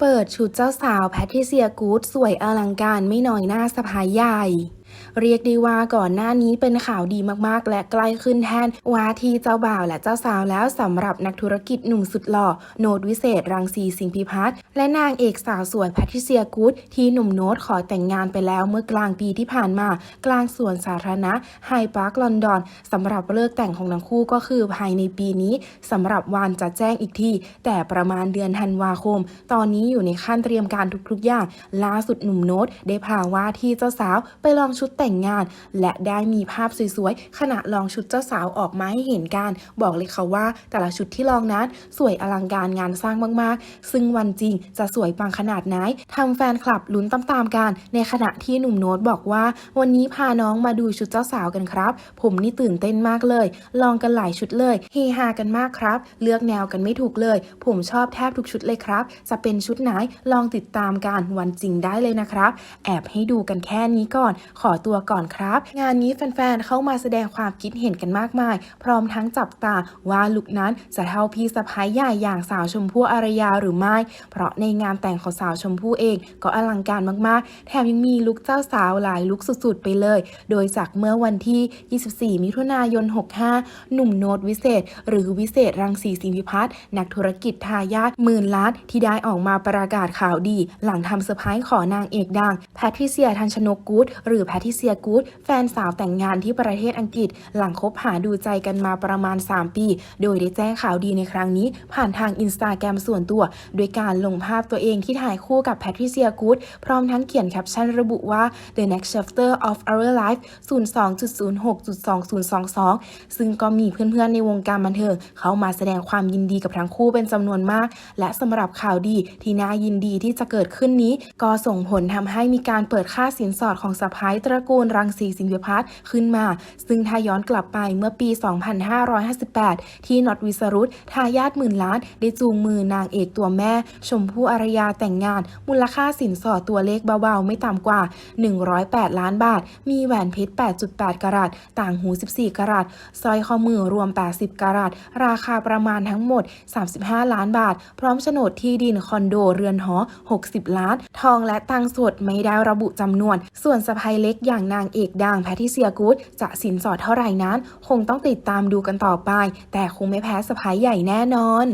เปิดชุดเจ้าสาวแพทริเซียกูดสวยอลังการไม่น้อยหน้าสะพายใหญ่ เรียกได้ว่าก่อนหน้านี้เป็นข่าวดีมากๆ และใกล้ขึ้นแทนว่าที่เจ้าบ่าวและเจ้าสาวแล้วสำหรับนักธุรกิจหนุ่มสุดหล่อโนดวิเศษ รังสีสิงพิพัฒน์และนางเอกสาวสวยแพทริเซียกูดที่หนุ่มโนดขอแต่งงานไปแล้วเมื่อกลางปีที่ผ่านมา กลางสวนสาธารณะไฮพาร์คลอนดอนสำหรับเลิกแต่งของทั้งคู่ก็คือภายในปีนี้สำหรับวานจะแจ้งอีกทีแต่ประมาณเดือนธันวาคม ตอนนี้อยู่ในขั้นเตรียมการทุกๆอย่างล่าสุดหนุ่มโน้ตได้พาว่าที่เจ้าสาวไปลองชุดแต่งงาน และได้มีภาพสวยๆขณะลองชุดเจ้าสาวออกมาให้เห็นกัน บอกเลยค่ะว่าแต่ละชุดที่ลองนั้นสวยอลังการงานสร้างมากๆ ซึ่งวันจริงจะสวยปังขนาดไหนทำแฟนคลับลุ้นตามๆกัน ในขณะที่หนุ่มโน้ตบอกว่า วันนี้พาน้องมาดูชุดเจ้าสาวกันครับ ผมนี่ตื่นเต้นมากเลย ลองกันหลายชุดเลยเฮฮากันมากครับ เลือกแนวกันไม่ถูกเลย ผมชอบแทบทุกชุดเลยครับ จะเป็นชุดไหนลองติดตามกันวันจริงได้เลยนะครับ แอบให้ดูกันแค่นี้ก่อน ขอตัวก่อนครับ งานนี้แฟนๆ เข้ามาแสดงความคิดเห็นกันมากมาย พร้อมทั้งจับตาว่าลุคนั้นจะเท่าพี่สะพ้ายใหญ่อย่างสาวชมพู่อารยาหรือไม่ เพราะในงานแต่งของสาวชมพู่เองก็อลังการมากๆ แถมยังมีลุคเจ้าสาวหลายลุคสุดๆ ไปเลย โดยจากเมื่อวันที่ 24 มิถุนายน 65 หนุ่มโนตวิเศษ หรือวิเศษรังสีสิงพิพัฒน์นักธุรกิจทายาทหมื่นล้านที่ได้ออกมาประกาศข่าวดี หลังทำเซอร์ไพรส์ขอนางเอกดังแพทริเซียทันชนกกูดหรือแพทริเซียกูดแฟนสาวแต่งงานที่ประเทศอังกฤษ หลังคบหาดูใจกันมาประมาณ 3 ปี โดยได้แจ้งข่าวดีในครั้งนี้ ผ่านทางอินสตาแกรมส่วนตัว โดยการลงภาพตัวเองที่ถ่ายคู่กับแพทริเซียกูดพร้อมทั้งเขียนแคปชั่นระบุว่า the next chapter of our life 02.06.2022 ซึ่งก็มีเพื่อนๆในวงการบันเทิงเข้ามาแสดงความยินดีกับทั้งคู่เป็นจำนวนมาก และสำหรับข่าวดีที่น่ายินดีที่จะเกิดขึ้นนี้ ก็ส่งผลทำให้มีการเปิดค่าสินสอดของสะพ้ายตระกูลรังสีสิงห์วิพัฒน์ขึ้นมา ซึ่งถ้าย้อนกลับไปเมื่อปี 2558 ที่น็อตวิสรุตทายาทหมื่นล้าน ได้จูงมือนางเอกตัวแม่ ชมพู่อารยาแต่งงาน มูลค่าสินสอดตัวเลขเบาๆ ไม่ต่ำกว่า 108 ล้านบาท มีแหวนเพชร 8.8กะรัตต่างหู 14กะรัตสร้อยข้อมือรวม 80กะรัตราคาประมาณทั้งหมด 35 ล้านบาท พร้อมโฉนดที่ดินคอนโดเรือนหอ 60 ล้าน ทองและตังสดไม่ได้ระบุจำนวน ส่วนสะพายเล็กอย่างนางเอกดังแพทิเซียกูดจะสินสอดเท่าไหร่นั้น คงต้องติดตามดูกันต่อไป แต่คงไม่แพ้สะพายใหญ่แน่นอน